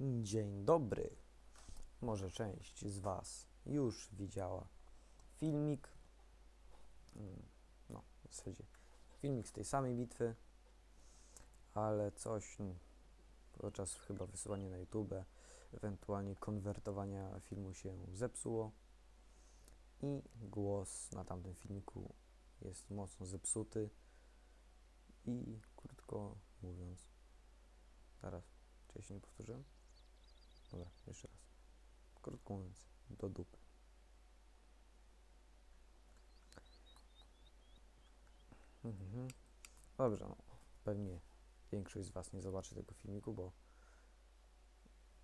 Dzień dobry. Może część z Was już widziała filmik. mm, No, w zasadzie filmik z tej samej bitwy, ale coś mm, podczas chyba wysyłania na YouTube, ewentualnie konwertowania filmu się zepsuło i głos na tamtym filmiku jest mocno zepsuty i krótko mówiąc, zaraz, czy ja się nie powtórzyłem? Dobra, jeszcze raz. Krótko mówiąc, do dupy. Mhm. Dobrze, no. Pewnie większość z Was nie zobaczy tego filmiku, bo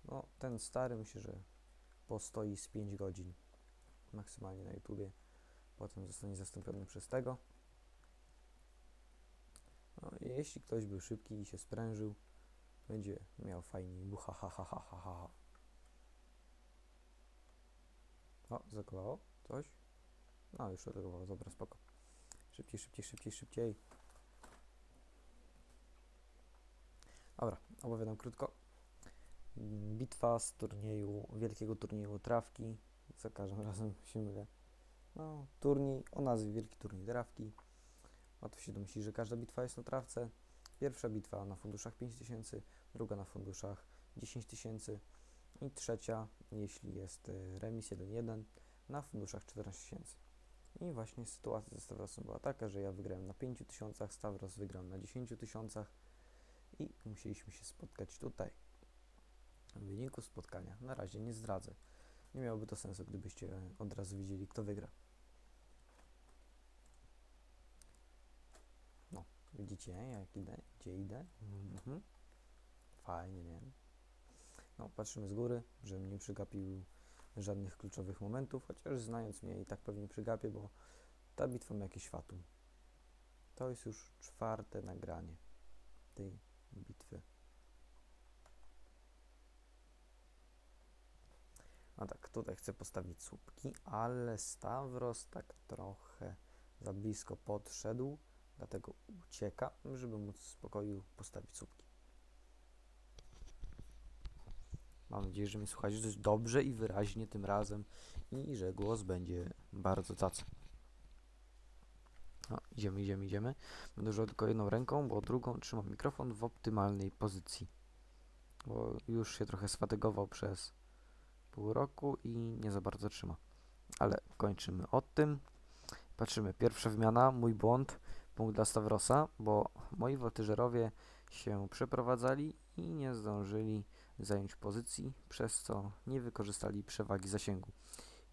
no, ten stary myślę, że postoi z 5 godzin maksymalnie na YouTubie. Potem zostanie zastąpiony przez tego. No, jeśli ktoś był szybki i się sprężył, będzie miał fajnie. Bucha, ha, ha, ha, ha, ha. ha. O, zakołało coś? No, już odreagowało, dobra, spoko. Szybciej, szybciej, szybciej, szybciej. Dobra, opowiadam krótko. Bitwa z turnieju, wielkiego turnieju trawki. Za każdym razem się mylę. No, turniej o nazwie Wielki Turniej Trawki. Łatwo się domyślić, że każda bitwa jest na trawce. Pierwsza bitwa na funduszach 5000, druga na funduszach 10 tysięcy i trzecia, jeśli jest y, remis 1-1, na funduszach 14 tysięcy. I właśnie sytuacja ze Stavrosem była taka, że ja wygrałem na 5 tysiącach, Stavros wygrał na 10 tysiącach i musieliśmy się spotkać tutaj. W wyniku spotkania na razie nie zdradzę. Nie miałoby to sensu, gdybyście od razu widzieli, kto wygra. No, widzicie, jak idę, gdzie idę? Mhm. Fajnie, nie? No, patrzymy z góry, żebym nie przygapił żadnych kluczowych momentów, chociaż znając mnie i tak pewnie przygapię, bo ta bitwa ma jakieś fatum. To jest już czwarte nagranie tej bitwy. A tak, tutaj chcę postawić słupki, ale Stavros tak trochę za blisko podszedł, dlatego ucieka, żeby móc w spokoju postawić słupki. Mam nadzieję, że mnie słuchacie dość dobrze i wyraźnie tym razem i że głos będzie bardzo tacy. No, idziemy, idziemy, idziemy. Będę używał tylko jedną ręką, bo drugą trzymam mikrofon w optymalnej pozycji. Bo już się trochę sfatygował przez pół roku i nie za bardzo trzyma. Ale kończymy o tym. Patrzymy, pierwsza wymiana, mój błąd, punkt dla Stavrosa, bo moi woltyżerowie się przeprowadzali i nie zdążyli zająć pozycji, przez co nie wykorzystali przewagi zasięgu.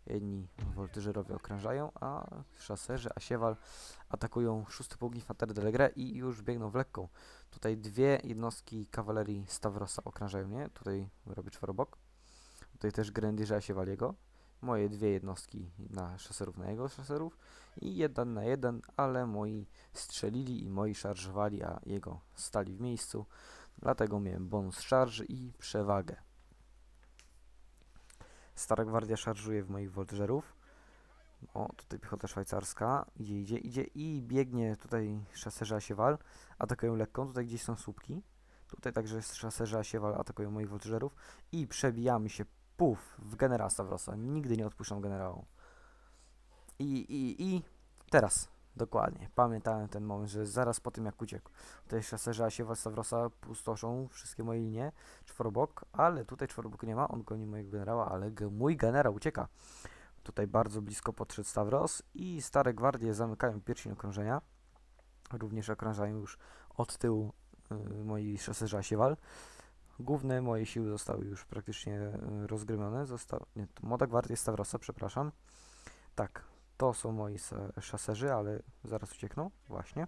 Jedni woltyżerowie okrążają, a szaserzy Asiewal atakują szósty pułk infanterii de Legre i już biegną w lekką. Tutaj dwie jednostki kawalerii Stavrosa okrążają mnie, tutaj robię czworobok. Tutaj też Grendirze Asiewaliego. Moje dwie jednostki na szaserów na jego szaserów i jeden na jeden, ale moi strzelili i moi szarżowali, a jego stali w miejscu. Dlatego miałem bonus szarży i przewagę. Stara Gwardia szarżuje w moich woltyżerów. O, tutaj piechota szwajcarska. Idzie, idzie, idzie i biegnie tutaj szaserze Asiewal. Atakują lekką. Tutaj gdzieś są słupki. Tutaj także szaserze Asiewal atakują moich woltyżerów. I przebijamy się, puf, w generała Stavrosa. Nigdy nie odpuszczam generału. I, i, i teraz. Dokładnie. Pamiętałem ten moment, że zaraz po tym jak uciekł. Tutaj szaserze Asiewal Stavrosa pustoszą wszystkie moje linie. Czworobok, ale tutaj czworobok nie ma. On goni mojego generała, ale mój generał ucieka. Tutaj bardzo blisko podszedł Stavros i stare gwardie zamykają pierścień okrążenia. Również okrążają już od tyłu y, moi szaserze Asiewal. Główne moje siły zostały już praktycznie y, rozgrymione. Zosta nie, młoda gwardia Stavrosa, przepraszam. Tak, to są moi szaserzy, ale zaraz uciekną, właśnie.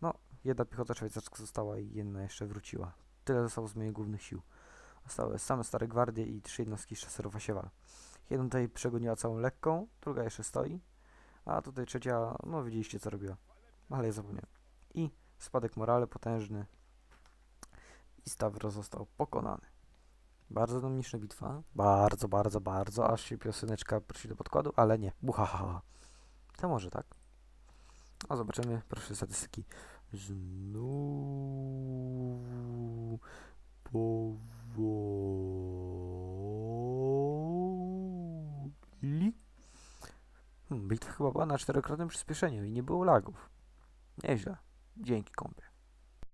No, jedna piechota szwajcarska została i jedna jeszcze wróciła. Tyle zostało z moich głównych sił. Zostały same stare gwardie i trzy jednostki szaserów Asiewal. Jedna tutaj przegoniła całą lekką, druga jeszcze stoi, a tutaj trzecia, no widzieliście co robiła. Ale ja zapomniałem. I spadek morale potężny i Stavros został pokonany. Bardzo dynamiczna bitwa. Bardzo, bardzo, bardzo. Aż się piosyneczka prosi do podkładu, ale nie. Buhaha. To może tak. A zobaczymy. Proszę statystyki. Znowu powoli. Hmm, bitwa chyba była na czterokrotnym przyspieszeniu i nie było lagów. Nieźle. Dzięki kąpie.